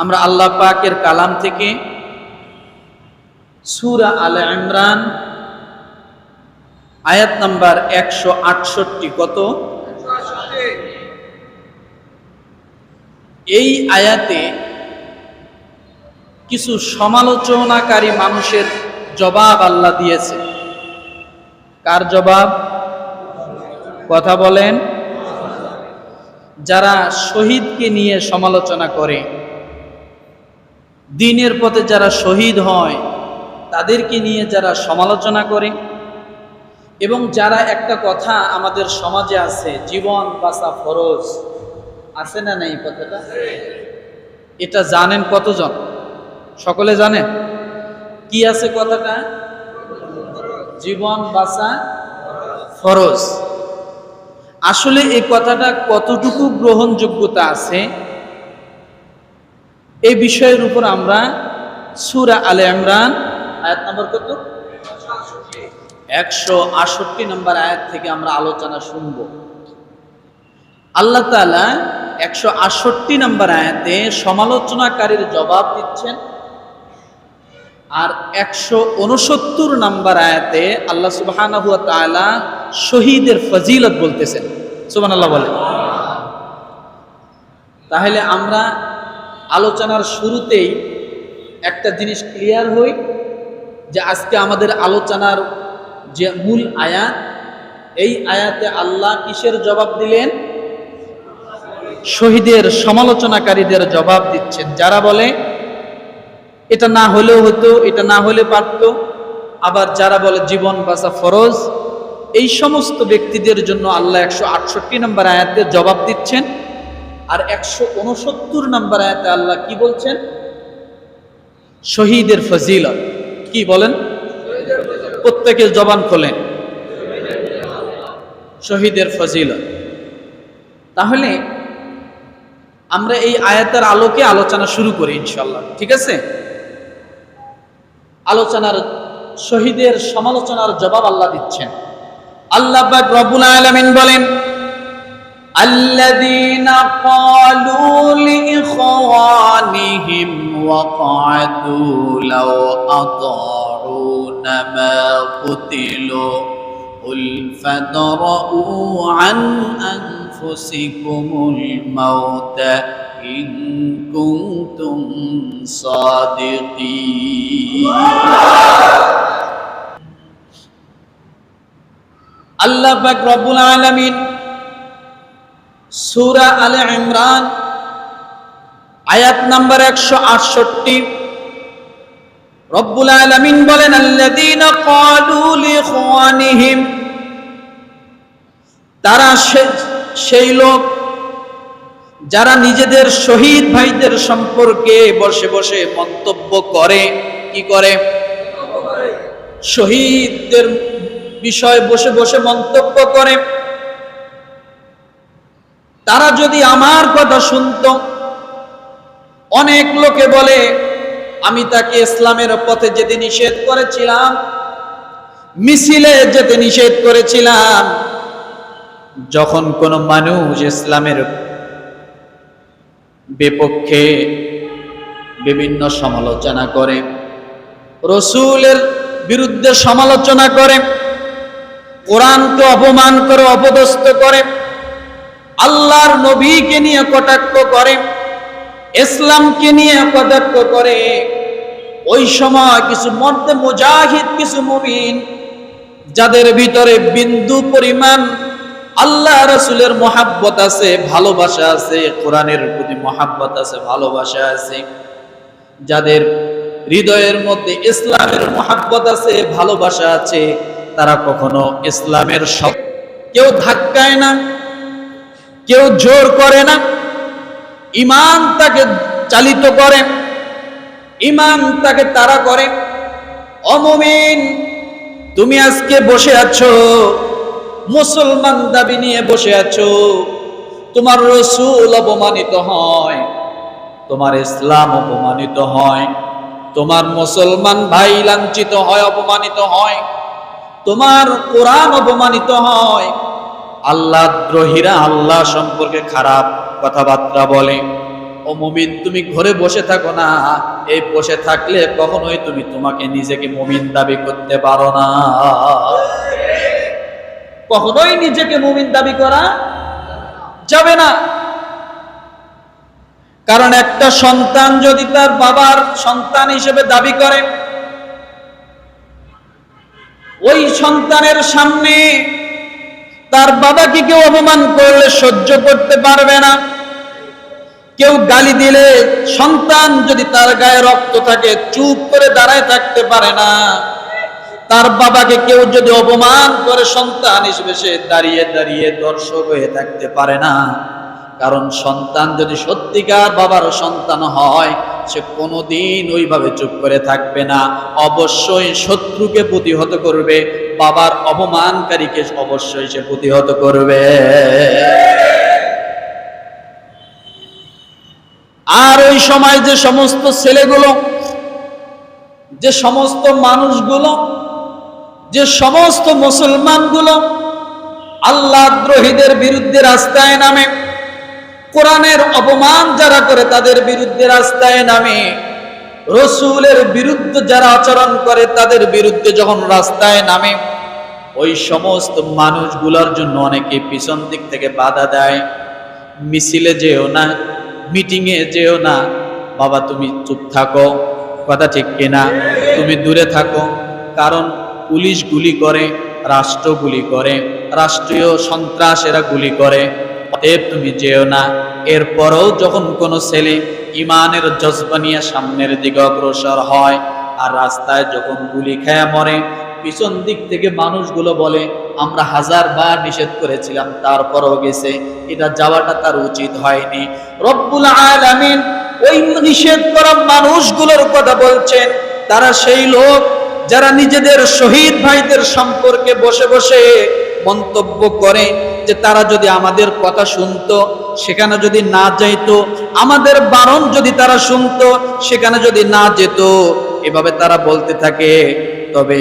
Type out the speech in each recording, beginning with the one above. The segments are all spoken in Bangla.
আমরা আল্লাহ পাকের কালাম থেকে সুরা আল ইমরান আয়াত নাম্বার একশো আটষট্টি কত? এই আয়াতে কিছু সমালোচনাকারী মানুষের জবাব আল্লাহ দিয়েছে। কার জবাব? কথা বলেন। যারা শহীদকে নিয়ে সমালোচনা করে। দিনের পথে যারা শহীদ হয়, তাদেরকে নিয়ে যারা সমালোচনা করে এবং যারা একটা কথা আমাদের সমাজে আছে, জীবন বাঁচা ফরজ, আছে না নাই কথাটা? এটা জানেন কতজন? সকলে জানেন? কি আছে কথাটা? জীবন বাঁচা ফরজ। আসলে এই কথাটা কতটুকু গ্রহণযোগ্যতা আছে এই বিষয়ের উপর আমরা সুরা আলে ইমরান, আয়াত নম্বর কত? একশো আষট্টি নম্বর আয়াত থেকে আমরা আলোচনা শুনব। আল্লাহ তাআলা একশো আষট্টি নম্বর আয়াতে সমালোচনাকারীর জবাব দিচ্ছেন আর একশো উনসত্তর নম্বর আয়াতে আল্লাহ তাআলা শহীদের ফজিলত বলতেছেন। সুবহানাল্লাহ বলে তাহলে আমরা আলোচনার শুরুতেই একটা জিনিস ক্লিয়ার হই যে আজকে আমাদের আলোচনার যে মূল আয়াত, এই আয়াতে আল্লাহ কিসের জবাব দিলেন? শহীদের সমালোচনাকারীদের জবাব দিচ্ছেন। যারা বলে, এটা না হলেও হতো, এটা না হলে পারত। আবার যারা বলে, জীবন বাঁচা ফরজ। এই সমস্ত ব্যক্তিদের জন্য আল্লাহ একশো আটষট্টি নম্বর আয়াতে জবাব দিচ্ছেন। আর একশো উনসত্তর নম্বর আয়াতে আল্লাহ কি বলছেন? শহীদের ফজিলত। কি বলেন? প্রত্যেকে জবান খোলেন। শহীদের ফজিলত। তাহলে আমরা এই আয়াতের আলোকে আলোচনা শুরু করি ইনশাল্লাহ ঠিক আছে? আলোচনার, শহীদের সমালোচনার জবাব আল্লাহ দিচ্ছেন। আল্লাহ পাক রব্বুল আলামিন বলেন الذين قالوا لإخوانهم وقعدوا لو أطاعونا ما قتلوا قل فدرؤوا عن أنفسكم الموت إن كنتم صادقين. الله أكبر رب العالمين সূরা আলে ইমরান, আয়াত নাম্বার একশো আটষট্টি। রব্বুল আলামিন বলেন, আল্লাযীনা ক্বালু লিইখওয়ানিহিম তারা সেই লোক যারা নিজেদের শহীদ ভাইদের সম্পর্কে বসে বসে মন্তব্য করে। কি করে? শহীদদের বিষয় বসে বসে মন্তব্য করে। তারা যদি আমার কথা শুনত, অনেক লোকে বলে, আমি তাকে ইসলামের পথে যেতে নিষেধ করেছিলাম, মিছিলে যেতে নিষেধ করেছিলাম। যখন কোনো মানুষ ইসলামের বিপক্ষে বিভিন্ন সমালোচনা করে, রসুলের বিরুদ্ধে সমালোচনা করে, কোরআনকে অপমান করে, অপদস্থ করে আল্লাহর নবীকে নিয়ে কটাক্ষ করে, ইসলামকে নিয়ে কটাক্ষ করে। ওই সময় কিছু মধ্যে মুজাহিদ, কিছু মুমিন, যাদের ভিতরে বিন্দু পরিমাণ আল্লাহ রসুলের মহাব্বত আছে, ভালোবাসা আছে, কোরআনের প্রতি মহাব্বত আছে, ভালোবাসা আছে, যাদের হৃদয়ের মধ্যে ইসলামের মহাব্বত আছে, ভালোবাসা আছে, তারা কখনো ইসলামের সব কেউ ধাক্কায় না। কেউ জোর করে না। ইমান তাকে চালিত করে ইমান তাকে তারা করে। অমমিন তুমি আজকে বসে আছো, মুসলমান দাবি নিয়ে বসে আছো, তোমার রসুল অপমানিত হয়, তোমার ইসলাম অপমানিত হয়, তোমার মুসলমান ভাই লাঞ্ছিত হয়, অপমানিত হয়, তোমার কোরআন অপমানিত হয় আল্লাহ দ্রোহীরা আল্লাহ সম্পর্কে খারাপ কথাবার্তা বলে। ও মুমিন, তুমি ঘরে বসে থাকো না। এই বসে থাকলে কখনোই তুমি তোমাকে নিজেকে মুমিন দাবি করতে পারো না। কখনোই নিজেকে মুমিন দাবি করা যাবে না। কারণ একটা সন্তান যদি তার বাবার সন্তান হিসেবে দাবি করে, ওই সন্তানের সামনে তার বাবাকে কেউ অপমান করলে সহ্য করতে পারবে না। কেউ গালি দিলে সন্তান যদি তার গায়ে রক্ত থাকে, চুপ করে দাঁড়ায় থাকতে পারে না। তার বাবাকে কেউ যদি অপমান করে, সন্তান হিসেবে সে দাঁড়িয়ে দাঁড়িয়ে দর্শক হয়ে থাকতে পারে না। কারণ সন্তান যদি সত্যিকার বাবার সন্তান হয় সে কোনোদিন ওইভাবে চুপ করে থাকবে না। অবশ্যই শত্রুকে প্রতিহত করবে, বাবার অপমানকারীকে অবশ্যই সে প্রতিহত করবে। আর ওই সময় যে সমস্ত ছেলেগুলো, যে সমস্ত মানুষগুলো, যে সমস্ত মুসলমানগুলো আল্লাহ দ্রোহীদের বিরুদ্ধে রাস্তায় নামে কোরআনের অপমান যারা করে তাদের বিরুদ্ধে রাস্তায় নামে। রসুলের বিরুদ্ধে যারা আচরণ করে তাদের বিরুদ্ধে যখন রাস্তায় নামে, ওই সমস্ত মানুষগুলোর জন্য অনেকে পিছন দিক থেকে বাধা দেয়। মিছিলে যেও না, মিটিংয়ে যেও না, বাবা, তুমি চুপ থাকো, কথা ঠিক কিনা? তুমি দূরে থাকো। কারণ পুলিশ গুলি করে, রাষ্ট্র গুলি করে, রাষ্ট্রীয় সন্ত্রাসেরা গুলি করে। অতএব তুমি যেও না। এরপরেও যখন কোনো ছেলে ইমানের জজবা নিয়ে সামনের দিকে অগ্রসর হয় আর রাস্তায় যখন গুলি খেয়ে মরে, পিছন দিক থেকে মানুষগুলো বলে, আমরা হাজার বার নিষেধ করেছিলাম, তারপরও গেছে। এটা যাওয়াটা তার উচিত হয়নি। রব্বুল আলামিন ওই নিষেধ করা মানুষগুলোর কথা বলছেন। তারা সেই লোক যারা নিজেদের শহীদ ভাইদের সম্পর্কে বসে বসে মন্তব্য করে। যে তারা যদি আমাদের কথা শুনত, সেখানে যদি না যাইত, আমাদের বারণ যদি তারা শুনত, সেখানে যদি না যেত, এভাবে তারা বলতে থাকে। তবে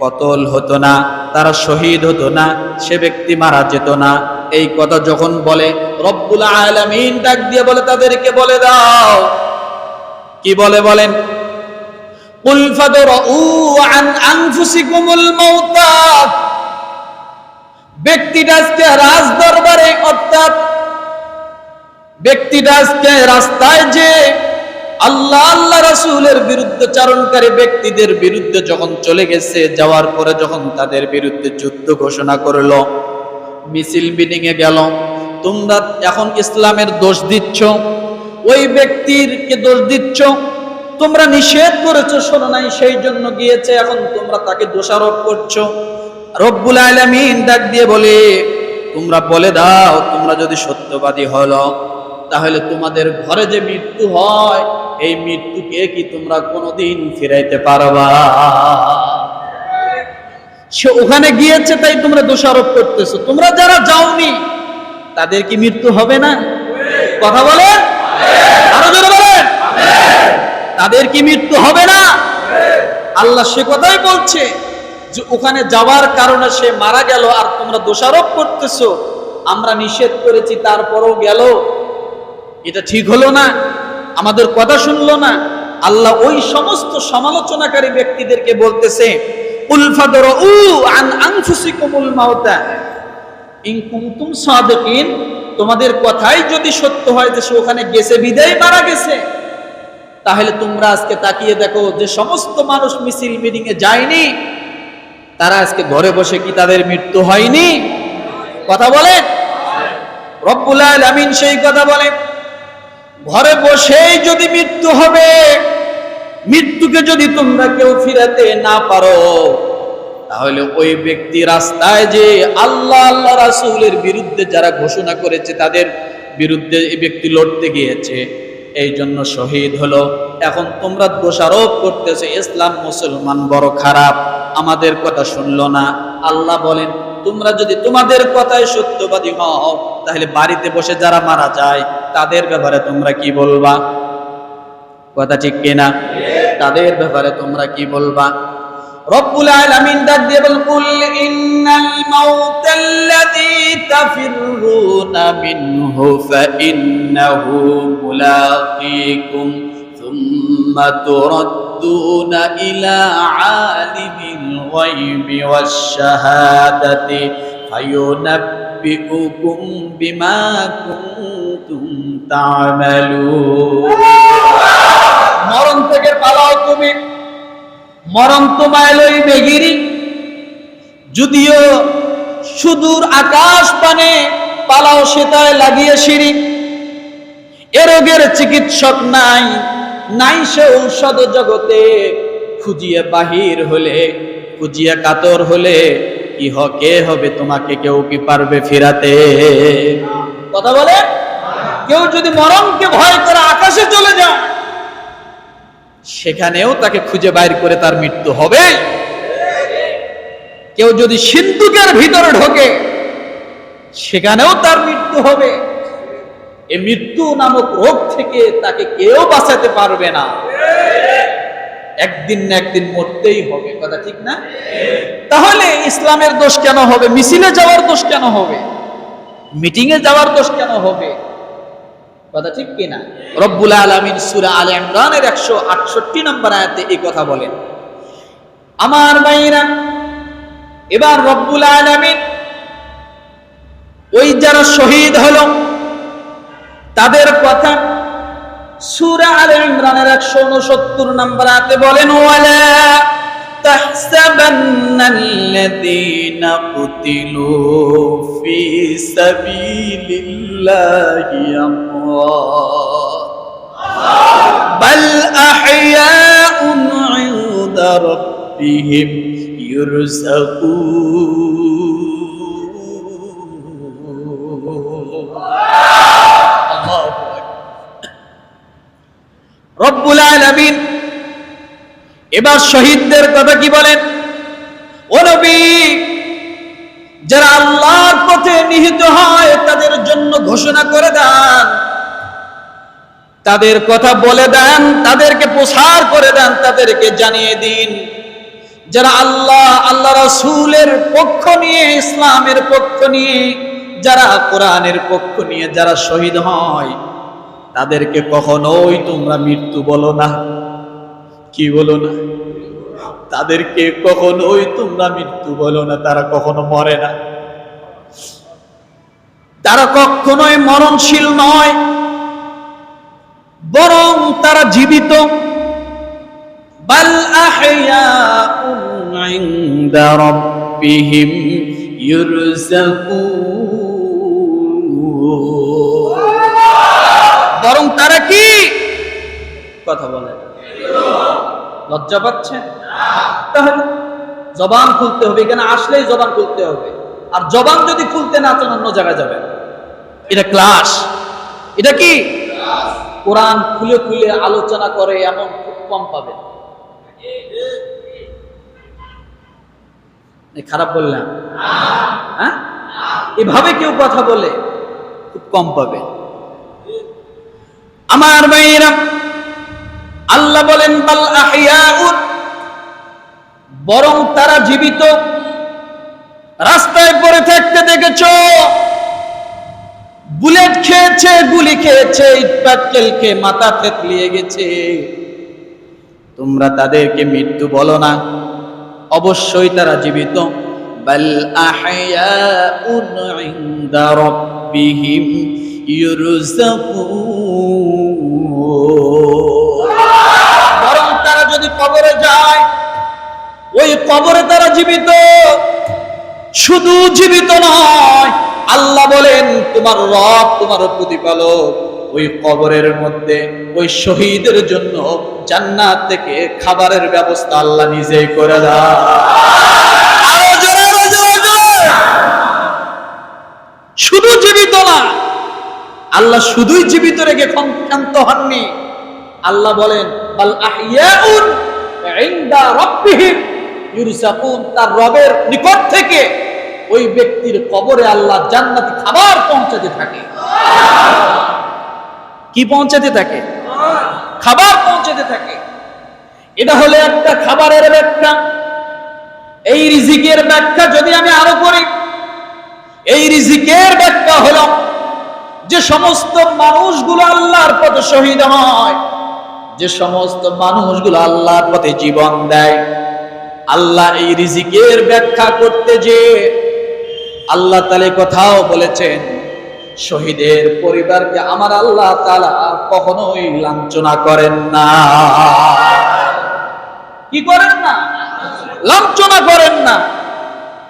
কতল হতো না, তারা শহীদ হতো না, সে ব্যক্তি মারা যেত না। এই কথা যখন বলে, রব্বুল আলমিন ডাক দিয়ে বলে তাদেরকে বলে দাও। কি বলে বলেন? কুল ফাদরু আন আনফুসিকুমুল মাউতা। ব্যক্তিটা রাজ দরবারে অর্থাৎ ব্যক্তিটা রাস্তায় যে আল্লাহ আল্লাহ রাসূলের বিরুদ্ধে চারণকারী ব্যক্তিদের বিরুদ্ধে যখন চলে গেছে, যাওয়ার পরে যখন তাদের বিরুদ্ধে যুদ্ধ ঘোষণা করল, মিছিল মিটিং এ গেল, তোমরা এখন ইসলামের দোষ দিচ্ছ, ওই ব্যক্তির কে দোষ দিচ্ছ, তোমরা নিষেধ করেছ, শোনো নাই সেই জন্য গিয়েছে, এখন তোমরা তাকে দোষারোপ করছ। রব্বুল আলামিন ডাক দিয়ে বলে, তোমরা বলে দাও, তোমরা যদি সত্যবাদী হলো, তাহলে তোমাদের ঘরে যে মৃত্যু হয়, এই মৃত্যুকে কি তোমরা কোনোদিন ফিরাইতে পারবা? সে ওখানে গিয়েছে, তাই তোমরা দোষারোপ করতেছো। তোমরা যারা যাওনি, তাদের কি মৃত্যু হবে না? কথা বলে? আরও জোরে তাদের কি মৃত্যু হবে না? আল্লাহ সে কথাই বলছে। যে ওখানে যাওয়ার কারণে সে মারা গেল আর তোমরা দোষারোপ করতেছো, আমরা নিষেধ করেছি, তারপরও গেল। এটা ঠিক হলো না, আমাদের কথা শুনলো না। আল্লাহ ওই সমস্ত সমালোচনাকারী ব্যক্তিদেরকে বলতেছে তোমাদের কথাই যদি সত্য হয় যে সে ওখানে গেছে, বিদায় মারা গেছে, তাহলে তোমরা আজকে তাকিয়ে দেখো যে সমস্ত মানুষ মিছিল মিটিং এ যায়নি। তারা আজকে ঘরে বসে কি তাদের মৃত্যু হয়নি? কথা বলে রব্বুল আলামিন সেই কথা বলেন। ঘরে বসেই যদি মৃত্যু হবে, মৃত্যুকে যদি তোমরা কেউ ফিরাতে না পারো, তাহলে ওই ব্যক্তি রাস্তায় যে আল্লাহ আল্লাহ রাসূলের বিরুদ্ধে যারা ঘোষণা করেছে, তাদের বিরুদ্ধে এই ব্যক্তি লড়তে গিয়েছে। এই জন্য শহীদ হলো। এখন তোমরা দোষারোপ করতেছে, ইসলাম মুসলমান বড় খারাপ, আমাদের কথা শুনলো না। আল্লাহ বলেন, তোমরা যদি তোমাদের কথায় সত্যবাদী হও, তাহলে বাড়িতে বসে যারা মারা যায়, তাদের ব্যাপারে তোমরা কি বলবা? কথা ঠিক কিনা? তাদের ব্যাপারে তোমরা কি বলবা? রব্বুল আলামিন ডাক দিয়ে বল, কুল ইন্নাল মাউতাল্লাযী তাফিররুনা মিনহু ফাইন্নাহু মুলাকীকুম। তুরাদ্দুনা ইলা আলিমিল গায়বি ওয়াশ শাহাদাতি ফায়ুনাব্বিউকুম বিমা কুনতুম তা'মালুন মরণ থেকে পালাও তুমি। মরণ তোমায় লই বেগিরি যদিও সুদূর আকাশ পানে পালাও সেতায় লাগিয়ে সিঁড়ি। এ রোগের চিকিৎসক নাই। নাই সে ঔষধ জগতে। খুঁজিয়ে বাহির হলে, খুঁজিয়ে কাতর হলে, কি হ কে হবে তোমাকে? কেউ কি পারবে ফিরাতে? কথা বলে? কেউ যদি মরণকে ভয় করে আকাশে চলে যায়, সেখানেও তাকে খুঁজে বাইর করে তার মৃত্যু হবে। কেউ যদি সিন্ধুকের ভিতরে ঢোকে, সেখানেও তার মৃত্যু হবে। এই মৃত্যু নামক রোগ থেকে তাকে কেউ বাঁচাতে পারবে না। একদিন না একদিন মরতেই হবে, কথা ঠিক না? তাহলে ইসলামের দোষ কেন হবে? মিছিলে যাওয়ার দোষ কেন হবে? মিটিং এ যাওয়ার দোষ কেন হবে? কথা ঠিক কিনা রব্বুল আলমিন সুরা আল ইমরানের একশো আটষট্টি নম্বর আয়াতে এই কথা বলেন। আমার ভাইরা এবার রব্বুল আলমিন ওই যারা শহীদ হলো তাদের কথা সুরা আল ইমরানের একশো উনসত্তর নম্বর আয়াতে বলেন ওয়ালা تحسبن الذين قتلوا في سبيل الله أموات بل أحياء عند ربهم يرزقون রব্বুল আলামিন। এবার শহীদদের কথা কি বলেন? ও নবী, যারা আল্লাহর পথে নিহিত হয়, তাদের জন্য ঘোষণা করে দেন। তাদের কথা বলে দেন, তাদেরকে প্রসার করে দেন, তাদেরকে জানিয়ে দিন। যারা আল্লাহ আল্লাহ রাসূলের পক্ষ নিয়ে, ইসলামের পক্ষ নিয়ে, যারা কোরআনের পক্ষ নিয়ে, যারা শহীদ হয় তাদেরকে কখনোই তোমরা মৃত্যু বলো না। কি বলো না? তাদেরকে কখনোই তোমরা মৃত্যু বলো না, তারা কখনো মরে না। তারা কখনোই মরণশীল নয়, বরং তারা জীবিত। বাল তারা কি? কথা বলে। লজ্জা পাচ্ছেন তাহলে জবান খুলতে হবে, এখানে আসলেই জবান খুলতে হবে। আর জবান যদি খুলতে না চান, অন্য জায়গায় যাবেন। এটা ক্লাস। এটা কি? কোরআন খুলে খুলে আলোচনা করে, এমন খুব কম পাবেন। এ খারাপ বললাম? হ্যাঁ? এভাবে কেউ কথা বলে, খুব কম পাবে আমার মেয়েরা আল্লাহ বলেন, বাল বরং তারা জীবিত। রাস্তায় পড়ে থাকতে দেখেছ, বুলেট খেয়েছে, গুলি খেয়েছে ইটপাটকেল মাথা থেতলিয়ে গেছে। তোমরা তাদেরকে মৃত্যু বলো না, অবশ্যই তারা জীবিত। বাল আহইয়াউন ইনদা যদি কবরে যায়। ওই কবরে তারা জীবিত। শুধু জীবিত নয়, আল্লাহ বলেন, তোমার রব তোমার প্রতিপালক। ওই কবরের মধ্যে, ওই শহীদের জন্য জান্নাত থেকে খাবারের ব্যবস্থা আল্লাহ নিজেই করে। শুধু জীবিত না, আল্লাহ শুধুই জীবিত রেখে ক্ষান্ত হননি। আল্লাহ বলেন বাল আহইয়াউন ইনদা রাব্বিহিম ইউরজাকুন তার রবের নিকট থেকে ওই ব্যক্তির কবরে আল্লাহ জান্নাতি খাবার পৌঁছাতে থাকে। কি পৌঁছাতে থাকে? খাবার পৌঁছাতে থাকে। এটা হলো একটা খাবারের ব্যাখ্যা। এই রিজিকের ব্যাখ্যা যদি আমি আরও করি, এই রিজিকের ব্যাখ্যা হলো যে সমস্ত মানুষগুলো আল্লাহর পথে শহীদ হয়। যে সমস্ত মানুষগুলো আল্লাহর পথে জীবন দেয়, আল্লাহ এই রিজিকের ব্যাখ্যা করতে যে আল্লাহ তালে কথাও বলেছেন, শহীদের পরিবারকে আমার আল্লাহ তালা কখনোই লাঞ্ছনা করেন না। কি করেন না? লাঞ্ছনা করেন না।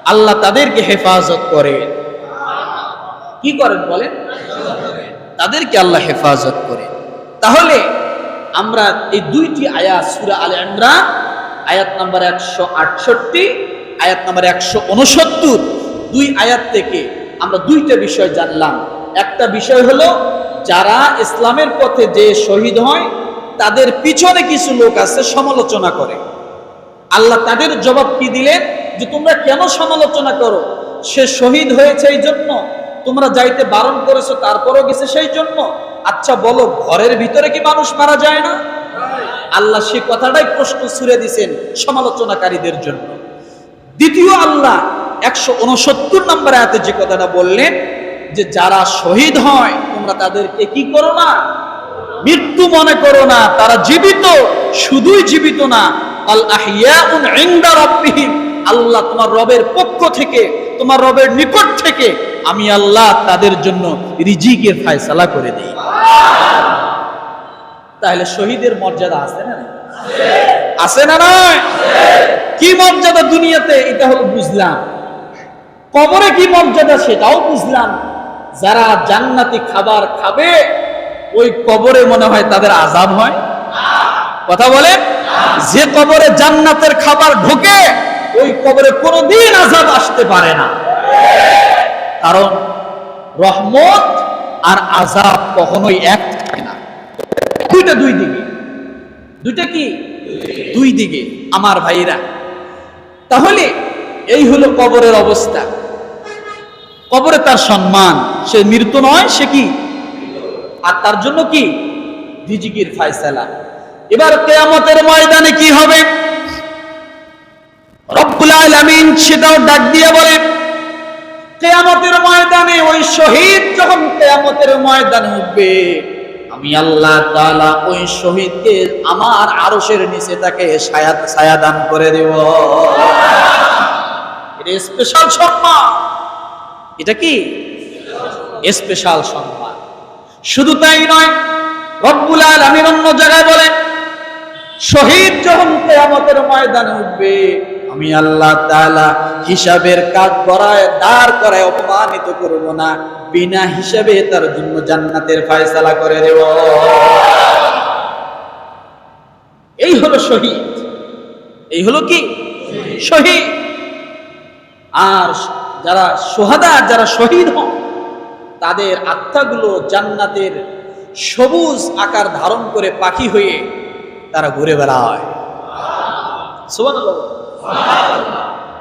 আল্লাহ তাদেরকে হেফাজত করেন কি করেন বলেন? তাদেরকে আল্লাহ হেফাজত করে। তাহলে আমরা এই দুইটি আয়াত, সুরা আলে ইমরান, আয়াত নাম্বার একশো আটষট্টি, আয়াত নাম্বার একশো উনসত্তর, দুই আয়াত থেকে আমরা দুইটা বিষয় জানলাম। একটা বিষয় হলো, যারা ইসলামের পথে যে শহীদ হয়, তাদের পিছনে কিছু লোক আছে সমালোচনা করে। আল্লাহ তাদের জবাব কি দিলেন? যে তোমরা কেন সমালোচনা করো? সে শহীদ হয়েছে এই জন্য। তোমরা যাইতে বারণ করেছ, তারপরও গেছে সেই জন্য। আচ্ছা বলো, ঘরের ভিতরে কি মানুষ মারা যায় না? আল্লাহ সে কথাটাই প্রশ্ন ছুড়ে দিছেন সমালোচনাকারীদের জন্য। দ্বিতীয় আল্লাহ একশো উনসত্তর নম্বর আয়াতে যে কথাটা বললেন যে, যারা শহীদ হয়, তোমরা তাদেরকে কি করো না? মৃত্যু মনে করো না, তারা জীবিত, শুধুই জীবিত না। আল্লাহ তোমার রবের পক্ষ থেকে, তোমার রবের নিকট থেকে আমি আল্লাহ তাদের জন্য রিজিকের ফায়সালা করে দেই। তাহলে শহীদের মর্যাদা আছে না আছে। না নয় কি মর্যাদা দুনিয়াতে? এটা হলো বুঝলাম। কবরে কি মর্যাদা সেটাও বুঝলাম। যারা জান্নাতি খাবার খাবে ওই কবরে মনে হয় তাদের আজাব হয়। কথা বলে? যে কবরে জান্নাতের খাবার ঢোকে ওই কবরে কোনোদিন আজাব আসতে পারে না। কারণ রহমত আর আজাব কখনোই এক থাকে না। দুইটা দুই দিকে। দুইটা কি? দুই দিকে। আমার ভাইরা তাহলে এই হলো কবরের অবস্থা। কবরে তার সম্মান, সে মৃত্যু নয়, সে কি? আর তার জন্য কি? রিজিকির ফায়সালা। এবার কেয়ামতের ময়দানে কি হবে? রব্বুল আলামিন সেটাও ডাক দিয়ে বলে কেয়ামতের ময়দানে, ওই শহীদ যখন কেয়ামতের ময়দানে উঠবে, আমি আল্লাহ তাআলা ওই শহীদকে আমার আরশের নিচে তাকে ছায়া ছায়া দান করে দেব। এটা স্পেশাল সম্মান। এটা কি? স্পেশাল সম্মান। শুধু তাই নয়, রব্বুল আলামিন অন্য জায়গায় বলেন, শহীদ যখন কেয়ামতের ময়দানে উঠবে আমি আল্লাহ তাআলা হিসাবের কাজ করায় দাঁড় করায় অপমানিত করব না। বিনা হিসাবে তার জন্য জান্নাতের ফায়সালা করে দেব। এই হলো শহীদ। এই হলো কি? শহীদ। আর যারা সোহাদা, যারা শহীদ হন, তাদের আত্মাগুলো জান্নাতের সবুজ আকার ধারণ করে পাখি হয়ে তারা ঘুরে বেড়ায়। সুবহানাল্লাহ